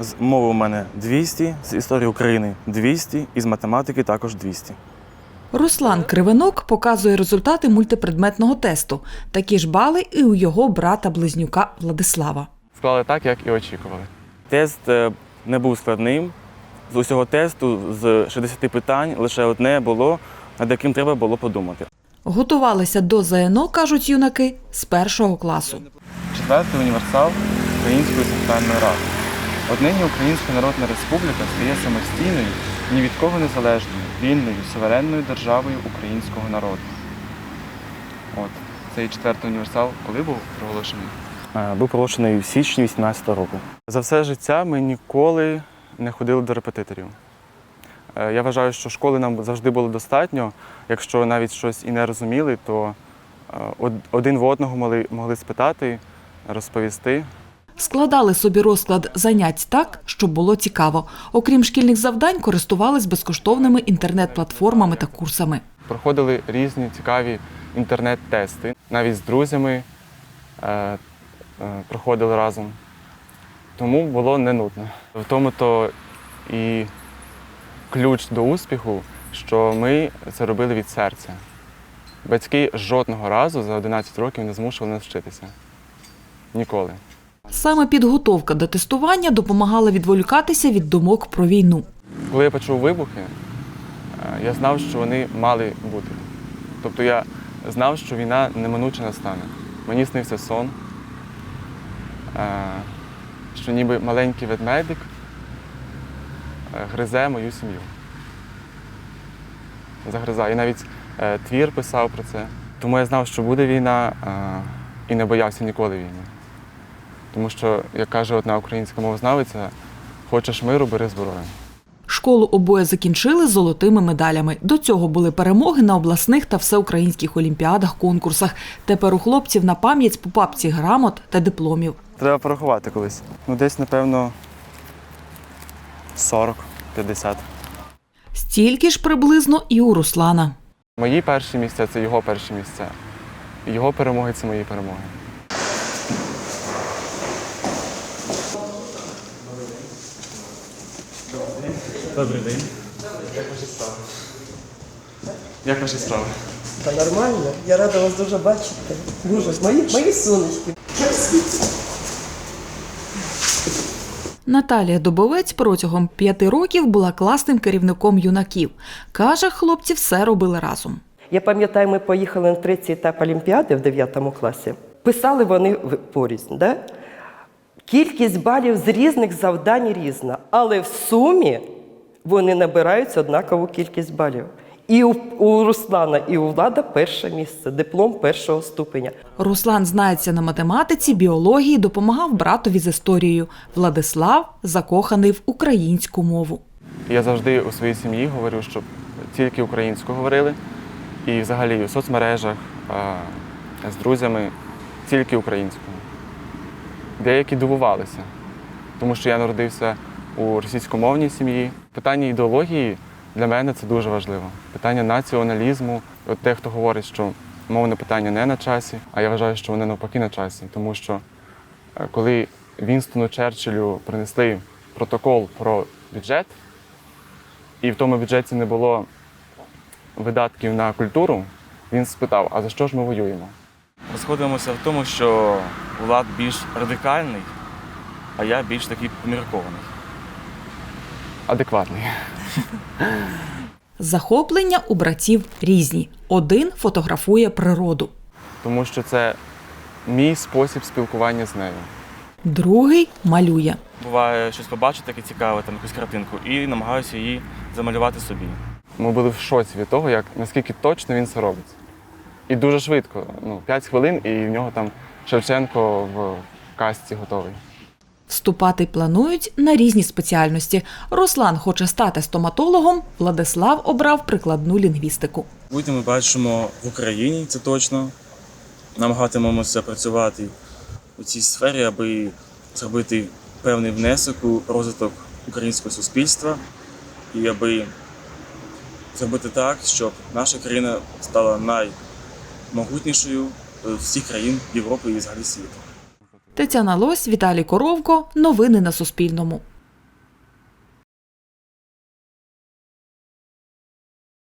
З мови у мене 200, з історії України 200 і з математики також 200. Руслан Кривенок показує результати мультипредметного тесту. Такі ж бали і у його брата-близнюка Владислава. Склали так, як і очікували. Тест е, не був складним. З усього тесту з 60 питань лише одне було, над яким треба було подумати. Готувалися до ЗНО, кажуть юнаки, з першого класу. Четвертий універсал Української центральної ради. Однині Українська Народна Республіка стає самостійною, ні від кого незалежною, вільною, суверенною державою українського народу. От цей четвертий універсал коли був проголошений? Е, Був проголошений в січні 18 року. За все життя ми ніколи не ходили до репетиторів. Е, Я вважаю, що школи нам завжди було достатньо. Якщо навіть щось і не розуміли, то е, один в одного могли спитати, розповісти. Складали собі розклад занять так, щоб було цікаво. Окрім шкільних завдань, користувались безкоштовними інтернет-платформами та курсами. Проходили різні цікаві інтернет-тести. Навіть з друзями е, е, проходили разом. Тому було не нудно. В тому то і ключ до успіху, що ми це робили від серця. Батьки жодного разу за 11 років не змушували нас вчитися. Ніколи. Саме підготовка до тестування допомагала відволікатися від думок про війну. Коли я почув вибухи, е, я знав, що вони мали бути. Тобто я знав, що війна неминуче настане. Мені снився сон, е, що ніби маленький ведмедик е, гризе мою сім'ю. Загризає. І навіть твір писав про це. Тому я знав, що буде війна і не боявся ніколи війни. Тому що, як каже одна українська мовознавиця, хочеш миру, бери зброю. Школу обоє закінчили з золотими медалями. До цього були перемоги на обласних та всеукраїнських олімпіадах, конкурсах. Тепер у хлопців на пам'ять по папці грамот та дипломів. Треба порахувати колись. Ну, десь, напевно, 40-50. Стільки ж приблизно і у Руслана. Мої перші місця це його перші місця. Його перемоги це мої перемоги. Добрий день. Як ваші справи? Та нормально. Я рада вас дуже бачити. Дуже. Мої, мої сонечки. Наталія Добовець протягом п'яти років була класним керівником юнаків. Каже, хлопці все робили разом. Я пам'ятаю, ми поїхали на третій етап Олімпіади в 9 класі. Писали вони порізнь. Да? Кількість балів з різних завдань різна, але в сумі вони набирають однакову кількість балів. І у, Руслана, і у Влада перше місце, диплом першого ступеня. Руслан знається на математиці, біології, допомагав братові з історією. Владислав закоханий в українську мову. Я завжди у своїй сім'ї говорю, щоб тільки українську говорили. І взагалі у соцмережах а, з друзями тільки українською. Деякі дивувалися, тому що я народився у російськомовній сім'ї. Питання ідеології для мене це дуже важливо. Питання націоналізму. От дехто говорить, що мовне питання не на часі, а я вважаю, що вони навпаки на часі, тому що е, коли Вінстону Черчиллю принесли протокол про бюджет, і в тому бюджеті не було видатків на культуру, він спитав: а за що ж ми воюємо? Розходимося в тому, що Влад більш радикальний, а я більш такий поміркований. Адекватний. Захоплення у братів різні. Один фотографує природу, Тому що це мій спосіб спілкування з нею. другий малює. Буває щось побачити таке цікаве, там якусь картинку, і намагаюся її замалювати собі. Ми були в шоці від того, як наскільки точно він це робить. І дуже швидко. Ну, 5 хвилин, і в нього там Шевченко в касті готовий. Вступати планують на різні спеціальності. Руслан хоче стати стоматологом, Владислав обрав прикладну лінгвістику. Майбутнє ми бачимо в Україні, це точно. Намагатимемося працювати у цій сфері, аби зробити певний внесок у розвиток українського суспільства і аби зробити так, щоб наша країна стала наймогутнішою всіх країн Європи і взагалі світу. Тетяна Лось, Віталій Коровко. Новини на Суспільному.